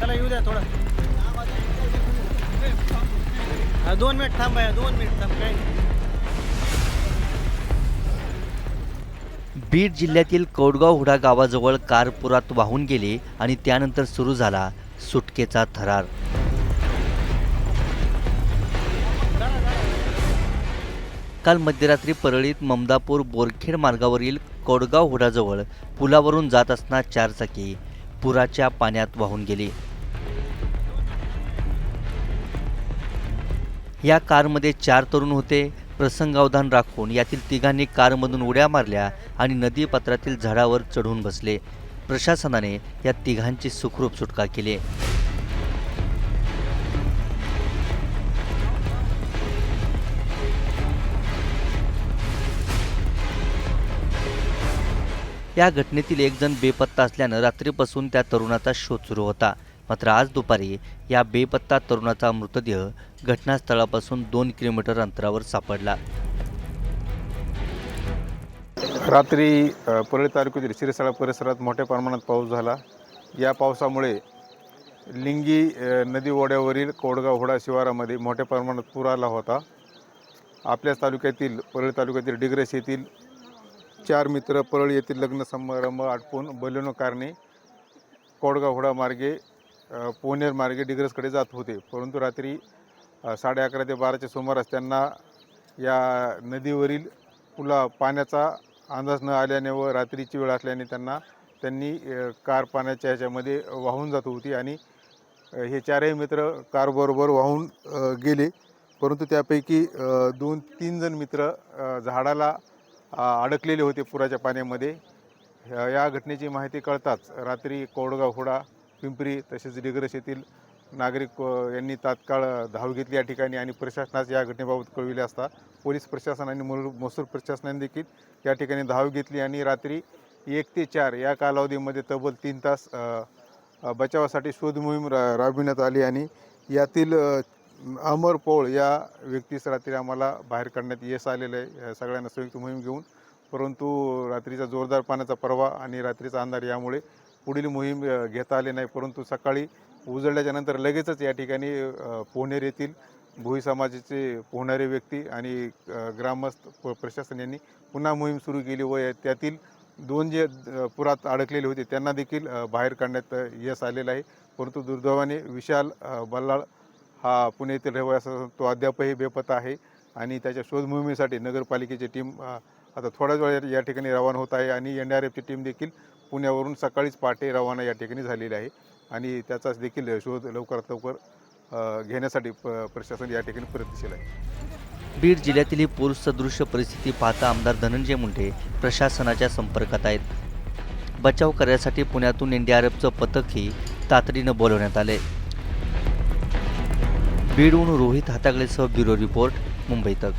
चला येऊ द्या थोडं. दोन मिनिट थांब बाया दोन मिनिट थांब काय? बीड जिल्ह्यातील कौडगाव हुडा गावाजवळ कार पुरात वाहून गेली आणि त्यानंतर सुरू झाला सुटकेचा थरार. काल मध्यरात्री परळीत ममदापूर बोरखेड मार्गावरील कोडगाव हुडाजवळ पुलावरून जात असताना चारचाकी पुराच्या पाण्यात वाहून गेली. या कारमध्ये चार तरुण होते. प्रसंगावधान राखून यातील तिघांनी कारमधून उड्या मारल्या आणि नदीपात्रातील झाडावर चढून बसले. प्रशासनाने या तिघांची सुखरूप सुटका केली. या घटनेतील एक जण बेपत्ता असल्यानं रात्रीपासून त्या तरुणाचा शोध सुरू होता. मात्र आज दुपारी या बेपत्ता तरुणाचा मृतदेह घटनास्थळापासून दोन किलोमीटर अंतरावर सापडला. रात्री परळी तालुक्यातील शिरसाळा परिसरात मोठ्या प्रमाणात पाऊस झाला. या पावसामुळे लिंगी नदी ओढ्यावरील कोडगाव होडा शिवारामध्ये मोठ्या प्रमाणात पूर आला होता. आपल्याच तालुक्यातील परळी तालुक्यातील डिग्रेस येथील चार मित्र परळी येथील लग्न समारंभ आटपून बलेनो कारणे कोडगाव मार्गे पोनेर मार्गे डिग्रसकडे जात होते. परंतु रात्री साडे अकरा ते बाराच्या सुमारास त्यांना या नदीवरील पुला पाण्याचा अंदाज न आल्याने व रात्रीची वेळ असल्याने त्यांना त्यांनी कार पाण्याच्या ह्याच्यामध्ये वाहून जात होती आणि हे चारही मित्र कारबरोबर वाहून गेले. परंतु त्यापैकी दोन तीन जण मित्र झाडाला अडकलेले होते पुराच्या पाण्यामध्ये. ह्या- या घटनेची माहिती कळताच रात्री कोडगाव हुडा पिंपरी तसेच डिग्रस येथील नागरिक यांनी तात्काळ धाव घेतली या ठिकाणी आणि प्रशासनास या घटनेबाबत कळविले असता पोलीस प्रशासन आणि मुल- मसूर प्रशासनाने देखील या ठिकाणी धाव घेतली आणि रात्री एक ते चार या कालावधीमध्ये तब्बल तीन तास बचावासाठी शोधमोहीम रा राबविण्यात आली आणि यातील अमर पोळ या व्यक्तीस रात्री आम्हाला बाहेर काढण्यात यश आलेलं आहे. या सगळ्यांना संयुक्त मोहीम घेऊन परंतु रात्रीचा जोरदार पाण्याचा प्रवाह आणि रात्रीचा अंधार यामुळे पुढील मोहीम घेता आली नाही. परंतु सकाळी उजळल्याच्या नंतर लगेचच या ठिकाणी पोहणेर येथील भोई समाजाचे पोहणारे व्यक्ती आणि ग्रामस्थ प- प्रशासन यांनी पुन्हा मोहीम सुरू केली व त्यातील दोन जे पुरात अडकलेले होते त्यांना देखील बाहेर काढण्यात यश आलेलं आहे. परंतु दुर्दैवाने विशाल बल्लाळ हा पुणे येथील रहिवासी तो अद्यापही बेपत्ता आहे आणि त्याच्या शोध मोहिमेसाठी नगरपालिकेची टीम आता थोड्याच वेळात या ठिकाणी रवाना होत आहे आणि एन डी आर एफची टीम देखील पुण्यावरून सकाळीच पहाटे रवाना या ठिकाणी झालेली आहे. आणि त्याचाच देखील शोध लवकरात लवकर घेण्यासाठी प प्रशासन या ठिकाणी प्रयत्नशील आहे. बीड जिल्ह्यातील ही पूरसदृश्य परिस्थिती पाहता आमदार धनंजय मुंडे प्रशासनाच्या संपर्कात आहेत. बचाव करण्यासाठी पुण्यातून एन डी आर एफचं पथकही तातडीनं बोलवण्यात आले बीडहून रोहित हातागळेसह ब्युरो रिपोर्ट मुंबई तक.